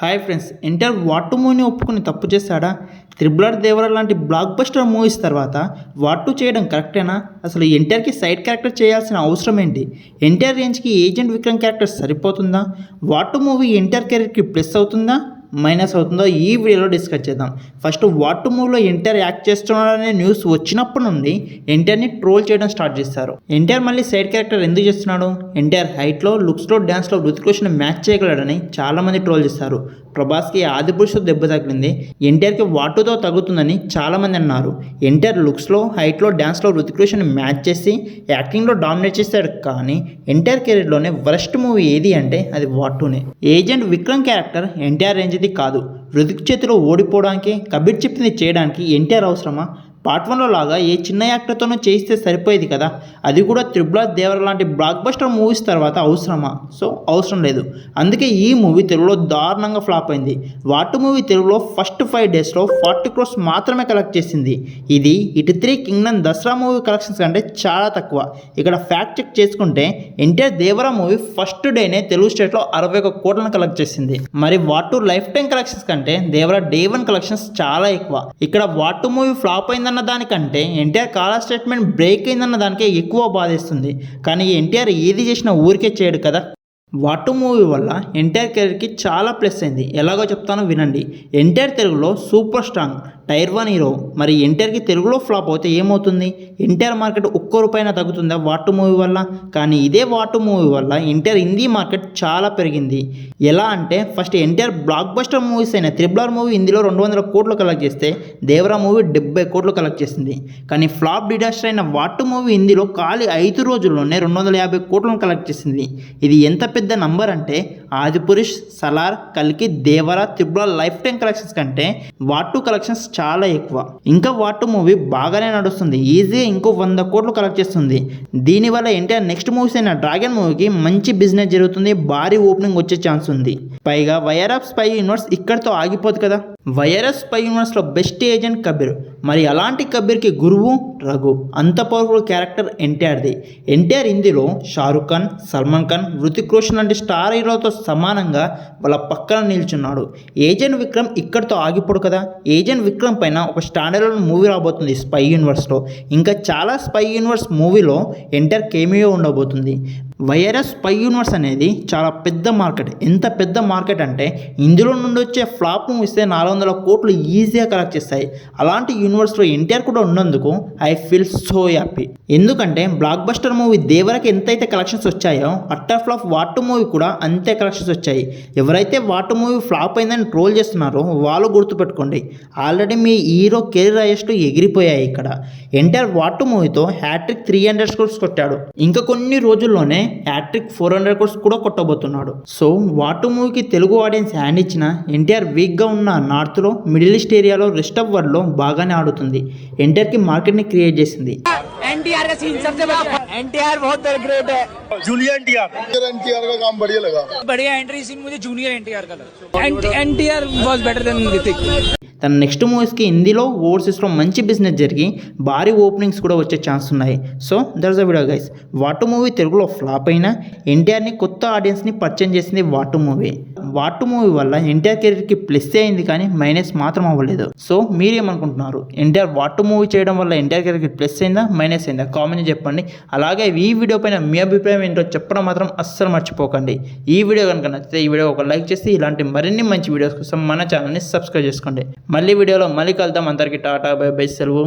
Hi friends NTR వాటు మూవీని ఒప్పుకుని తప్పు చేశాడా? త్రిబులర్ దేవర లాంటి బ్లాక్ బస్టర్ మూవీస్ తర్వాత వాటు చేయడం కరెక్టేనా? అసలు ఎన్టీఆర్కి సైడ్ క్యారెక్టర్ చేయాల్సిన అవసరం ఏంటి? ఎన్టీఆర్ రేంజ్కి ఏజెంట్ విక్రమ్ క్యారెక్టర్ సరిపోతుందా? వాటు మూవీ ఎన్టీఆర్ కెరీర్కి ప్లస్ అవుతుందా? మైనస్ అవుతుందో ఈ వీడియోలో డిస్కస్ చేద్దాం. ఫస్ట్ వాట్ టు మూవ్లో ఎన్టీఆర్ యాక్ట్ చేస్తున్నాడనే న్యూస్ వచ్చినప్పటి నుండి ఎన్టీఆర్ని ట్రోల్ చేయడం స్టార్ట్ చేస్తారు. ఎన్టీఆర్ మళ్ళీ సైడ్ క్యారెక్టర్ ఎందుకు చేస్తున్నాడు? ఎన్టీఆర్ హైట్లో లుక్స్లో డ్యాన్స్లో రుతిక్ రోషన్ మ్యాచ్ చేయగలడని చాలామంది ట్రోల్ చేస్తారు. ప్రభాస్కి ఆదిపురుషుతో దెబ్బ తగిలింది. ఎన్టీఆర్కి వాటుతో తగ్గుతుందని చాలామంది అన్నారు. ఎన్టీఆర్ లుక్స్లో హైట్లో డ్యాన్స్లో రుతిక్ రోషన్ మ్యాచ్ చేసి యాక్టింగ్లో డామినేట్ చేశాడు. కానీ ఎన్టీఆర్ కెరీర్లోనే వరస్ట్ మూవీ ఏది అంటే అది వాటునే. ఏజెంట్ విక్రమ్ క్యారెక్టర్ ఎన్టీఆర్ రేంజ్ది కాదు. రుతిక్ చేతిలో ఓడిపోవడానికి కబీర్ చెప్పింది చేయడానికి ఎన్టీఆర్ అవసరమా? పార్ట్ వన్లో లాగా ఏ చిన్న యాక్టర్తోనూ చేయిస్తే సరిపోయేది కదా? అది కూడా త్రిబులా దేవర లాంటి బ్లాక్ బస్టర్ మూవీస్ తర్వాత అవసరమా? సో అవసరం లేదు. అందుకే ఈ మూవీ తెలుగులో దారుణంగా ఫ్లాప్ అయింది. వాటు మూవీ తెలుగులో ఫస్ట్ ఫైవ్ డేస్లో ఫార్టీ క్రోస్ మాత్రమే కలెక్ట్ చేసింది. ఇది ఇటు three Kingdom Dasara movie collections కంటే చాలా తక్కువ. ఇక్కడ ఫ్యాక్ట్ చెక్ చేసుకుంటే ఎన్టీఆర్ దేవరా మూవీ ఫస్ట్ డేనే తెలుగు స్టేట్లో అరవై ఒక కోట్లను కలెక్ట్ చేసింది. మరి వాటు లైఫ్ టైం కలెక్షన్స్ కంటే దేవరా డే వన్ కలెక్షన్స్ చాలా ఎక్కువ. ఇక్కడ వాటు మూవీ ఫ్లాప్ అయిందన్న దానికంటే ఎన్టీఆర్ కాలా స్టేట్మెంట్ బ్రేక్ అయిందన్న దానికే ఎక్కువ బాధేస్తుంది. కానీ ఎన్టీఆర్ ఏది చేసినా ఊరికే చేయడు కదా? వాటు మూవీ వల్ల ఎన్టీఆర్ కెరీర్కి చాలా ప్లస్ అయింది. ఎలాగో చెప్తానో వినండి. ఎన్టీఆర్ తెలుగులో super strong tier one hero. మరి ఎన్టీఆర్కి తెలుగులో ఫ్లాప్ అవుతే ఏమవుతుంది? ఎన్టీఆర్ మార్కెట్ ఒక్క రూపాయిన తగ్గుతుందా? వాటు మూవీ వల్ల? కానీ ఇదే వాటు మూవీ వల్ల ఎన్టీఆర్ హిందీ మార్కెట్ చాలా పెరిగింది. ఎలా అంటే first NTR block buster movies అయిన త్రిబులర్ మూవీ హిందీలో రెండు వందల కోట్లు కలెక్ట్ చేస్తే దేవరా మూవీ డెబ్బై కోట్లు కలెక్ట్ చేసింది. కానీ ఫ్లాప్ డిడాస్టర్ అయిన వాటు మూవీ హిందీలో ఖాళీ ఐదు రోజుల్లోనే రెండు వందల యాభై కోట్లను కలెక్ట్ చేసింది. ఇది ఎంత పెద్ద నంబర్ అంటే ఆదిపురుష్ సలార్ కల్కి Devara Tripura life time collections కంటే వాటు కలెక్షన్స్ చాలా ఎక్కువ. ఇంకా వాటు మూవీ బాగానే నడుస్తుంది. ఈజీగా ఇంకో వంద కోట్లు కలెక్ట్ చేస్తుంది. దీనివల్ల ఎన్టీఆర్ నెక్స్ట్ మూవీస్ అయిన డ్రాగన్ మూవీకి మంచి బిజినెస్ జరుగుతుంది. భారీ ఓపెనింగ్ వచ్చే ఛాన్స్ ఉంది. పైగా వైఆర్ ఆఫ్ స్పై యూనివర్స్ ఇక్కడితో ఆగిపోదు కదా. వైఆర్ఎస్ స్పై యూనివర్స్లో బెస్ట్ ఏజెంట్ కబీర్. మరి అలాంటి కబీర్కి గురువు రఘు. అంత పవర్ఫుల్ క్యారెక్టర్ ఎన్టీఆర్ది ఎన్టీఆర్ హిందీలో షారుఖ్ ఖాన్ సల్మాన్ ఖాన్ హృతిక్ రోషన్ లాంటి స్టార్ హీరోతో సమానంగా వాళ్ళ పక్కన నిల్చున్నాడు. ఏజెంట్ విక్రమ్ ఇక్కడితో ఆగిపోడు కదా. ఏజెంట్ విక్రమ్ పైన ఒక స్టాండర్డ్ మూవీ రాబోతుంది స్పై యూనివర్స్లో ఇంకా చాలా స్పై యూనివర్స్ మూవీలో ఎన్టీఆర్ కేమియో ఉండబోతుంది. వైరస్ పై యూనివర్స్ అనేది చాలా పెద్ద మార్కెట్. ఎంత పెద్ద మార్కెట్ అంటే ఇందులో నుండి వచ్చే ఫ్లాప్ ఇస్తే నాలుగు వందల కోట్లు ఈజీగా కలెక్ట్ చేస్తాయి. అలాంటి యూనివర్స్లో ఎన్టీఆర్ కూడా ఉన్నందుకు ఐ ఫీల్ సో హ్యాపీ. ఎందుకంటే బ్లాక్ బస్టర్ మూవీ దేవరకి ఎంతైతే కలెక్షన్స్ వచ్చాయో అట్టర్ ఫ్లాప్ వాటు మూవీ కూడా అంతే కలెక్షన్స్ వచ్చాయి. ఎవరైతే వాటు మూవీ ఫ్లాప్ అయిందని ట్రోల్ చేస్తున్నారో వాళ్ళు గుర్తుపెట్టుకోండి. ఆల్రెడీ మీ హీరో కెరీర్ హైయెస్ట్ ఎగిరిపోయాయి ఇక్కడ. ఎన్టీఆర్ వాటు మూవీతో హ్యాట్రిక్ త్రీ హండ్రెడ్ స్కోర్స్ కొట్టాడు. ఇంకా కొన్ని రోజుల్లోనే హ్యాట్రిక్ ఫోర్ హండ్రెడ్ కోర్స్ కూడా కొట్టబోతున్నాడు సో వాటు మూవీకి తెలుగు ఆడియన్స్ హ్యాండ్ ఇచ్చిన ఎన్టీఆర్ వీక్గా ఉన్న నార్త్లో మిడిల్ ఈస్ట్ ఏరియాలో రెస్ట్ ఆఫ్ వరల్డ్లో బాగానే ఆడుతుంది ఎన్టీఆర్కి మార్కెట్ని క్రియేట్ చేసింది एनटीआर का सीन सबसे बड़ा एनटीआर बहुत ग्रेट है जूलिया एनटीआर एनटीआर का काम बढ़िया लगा बढ़िया एंट्री सीन मुझे जूनियर एनटीआर का लगा NTR was better than Hrithik తన నెక్స్ట్ మూవీస్కి హిందీలో ఓవర్సీస్లో మంచి బిజినెస్ జరిగి భారీ ఓపెనింగ్స్ కూడా వచ్చే ఛాన్స్ ఉన్నాయి. So that's a video guys వాటు movie తెలుగులో ఫ్లాప్ అయినా ఎన్టీఆర్ని కొత్త ఆడియన్స్ని పర్చేజ్ చేసింది వాటు మూవీ. వాటు మూవీ వల్ల ఎన్టీఆర్ కెరీర్కి ప్లస్ అయింది కానీ మైనస్ మాత్రం అవ్వలేదు. సో మీరేమనుకుంటున్నారు? ఎన్టీఆర్ వాటు మూవీ చేయడం వల్ల ఎన్టీఆర్ కెరీర్కి ప్లస్ అయిందా మైనస్ అయిందా? కామెంట్ చెప్పండి. అలాగే ఈ వీడియో పైన మీ అభిప్రాయం ఏంటో చెప్పడం మాత్రం అస్సలు మర్చిపోకండి. ఈ వీడియో కనుక నచ్చితే ఈ వీడియో ఒక లైక్ చేసి ఇలాంటి మరిన్ని మంచి వీడియోస్ కోసం మన ఛానల్ని సబ్స్క్రైబ్ చేసుకోండి. మళ్ళీ వీడియోలో మళ్ళీ కలుద్దాం. అందరికీ టాటా బై బై సెలవు.